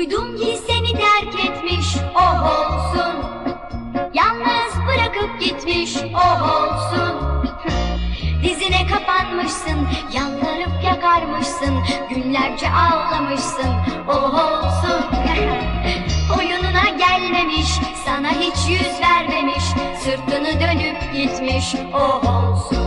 Duydum ki seni terk etmiş oh olsun. Yalnız bırakıp gitmiş oh olsun. Dizine kapanmışsın yalvarıp yakarmışsın Günlerce ağlamışsın oh olsun. Oyununa gelmemiş sana hiç yüz vermemiş Sırtını dönüp gitmiş oh olsun.